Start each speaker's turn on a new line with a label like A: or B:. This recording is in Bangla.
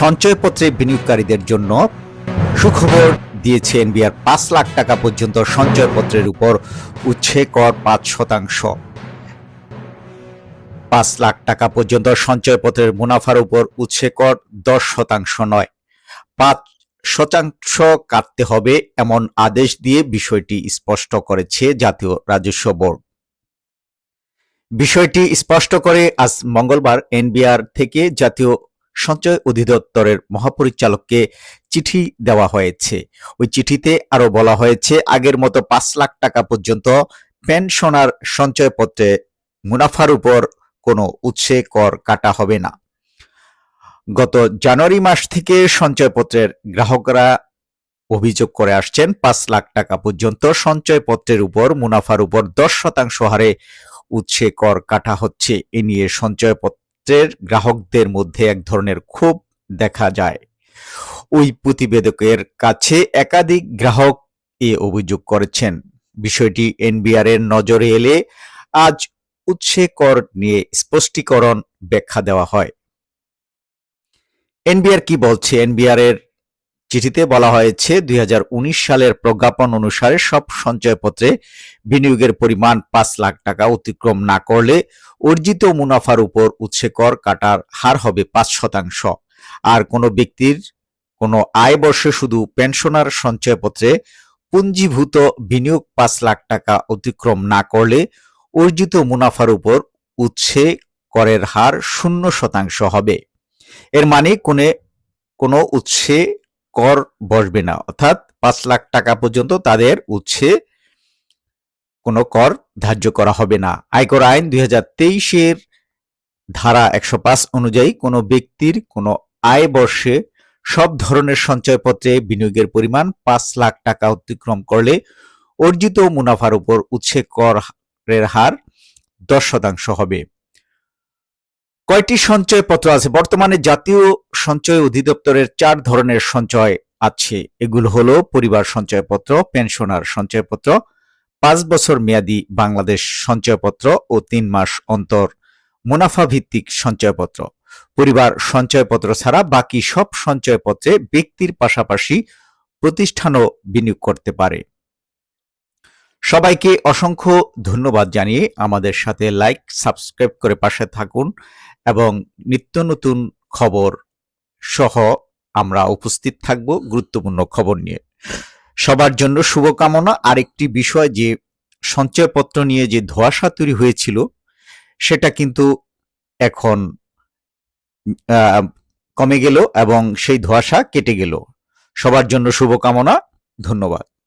A: সঞ্চয়পত্রে বিনিয়োগকারীদের জন্য সুখবর দিয়েছে এনবিআর। পাঁচ লাখ টাকা পর্যন্ত সঞ্চয়পত্রের উপর উচ্ছে কর পাঁচ শতাংশ। পাঁচ লাখ টাকা পর্যন্ত সঞ্চয়পত্রের মুনাফার উপর উচ্ছে কর দশ শতাংশ নয়। পাঁচ শতাংশ কাটতে হবে এমন আদেশ দিয়ে বিষয়টি স্পষ্ট করেছে জাতীয় রাজস্ব বোর্ড। বিষয়টি স্পষ্ট করে আজ মঙ্গলবার এনবিআর থেকে জাতীয় সঞ্চয় অধিদপ্তরের মহাপরিচালককে চিঠি দেওয়া হয়েছে। ওই চিঠিতে আরও বলা হয়েছে, আগের মতো পাঁচ লাখ টাকা পর্যন্ত পেনশনার সঞ্চয়পত্রে মুনাফার উপর কোনো উৎসে কর কাটা হবে না। গত জানুয়ারি মাস থেকে সঞ্চয়পত্রের গ্রাহকরা অভিযোগ করে আসছেন, পাঁচ লাখ টাকা পর্যন্ত সঞ্চয়পত্রের উপর মুনাফার উপর দশ শতাংশ হারে উৎসে কর কাটা হচ্ছে। এ নিয়ে সঞ্চয়পত্রের গ্রাহকদের মধ্যে এক ধরনের ক্ষোভ দেখা যায়। ওই প্রতিবেদকের কাছে একাধিক গ্রাহক এ অভিযোগ করেছেন। বিষয়টি এনবিআর এর নজরে এলে আজ উৎসে কর নিয়ে স্পষ্টীকরণ ব্যাখ্যা দেওয়া হয়। এনবিআর কি বলছে? এনবিআর এর চিঠিতে বলা হয়েছে, দুই হাজার উনিশ সালের প্রজ্ঞাপন অনুসারে সব সঞ্চয়পত্রে বিনিয়োগের পরিমাণ পাঁচ লাখ টাকা অতিক্রম না করলে অর্জিত মুনাফার উপর উৎসে কর কাটার হার হবে পাঁচ শতাংশ। আর কোনো ব্যক্তির কোনো আয় বর্ষে শুধু পেনশনার সঞ্চয়পত্রে পুঞ্জীভূত বিনিয়োগ পাঁচ লাখ টাকা অতিক্রম না করলে অর্জিত মুনাফার উপর উচ্ছে করের হার শূন্য শতাংশ হবে। এর মানে কোনে, কোনো উৎসে কর বসবে না। অর্থাৎ পাঁচ লাখ টাকা পর্যন্ত তাদের উৎসে কোনো কর ধার্য করা হবে না। আয়কর আইন দুই হাজার তেইশের ধারা একশো পাঁচ অনুযায়ী কোনো ব্যক্তির কোনো আয় বর্ষে সব ধরনের সঞ্চয়পত্রে বিনিয়োগের পরিমাণ পাঁচ লাখ টাকা অতিক্রম করলে অর্জিত মুনাফার উপর উৎসে করের হার দশ শতাংশ হবে। কয়টি সঞ্চয়পত্র আছে? বর্তমানে জাতীয় সঞ্চয় অধিদপ্তরের চার ধরনের সঞ্চয় আছে। এগুলো হলো পরিবার সঞ্চয়পত্র, পেনশনার সঞ্চয়পত্র, পাঁচ বছর মেয়াদি বাংলাদেশ সঞ্চয়পত্র ও তিন মাস অন্তর মুনাফা ভিত্তিক সঞ্চয়পত্র। পরিবার সঞ্চয়পত্র ছাড়া বাকি সব সঞ্চয়পত্রে ব্যক্তির পাশাপাশি প্রতিষ্ঠানও বিনিয়োগ করতে পারে। সবাইকে অসংখ্য ধন্যবাদ জানিয়ে আমাদের সাথে লাইক সাবস্ক্রাইব করে পাশে থাকুন এবং নিত্য নতুন খবর সহ আমরা উপস্থিত থাকব গুরুত্বপূর্ণ খবর নিয়ে। সবার জন্য শুভকামনা। আরেকটি বিষয় যে সঞ্চয়পত্র নিয়ে যে ধোঁয়াশা তৈরি হয়েছিল, সেটা কিন্তু এখন কমে গেল এবং সেই ধোঁয়াশা কেটে গেল। সবার জন্য শুভকামনা। ধন্যবাদ।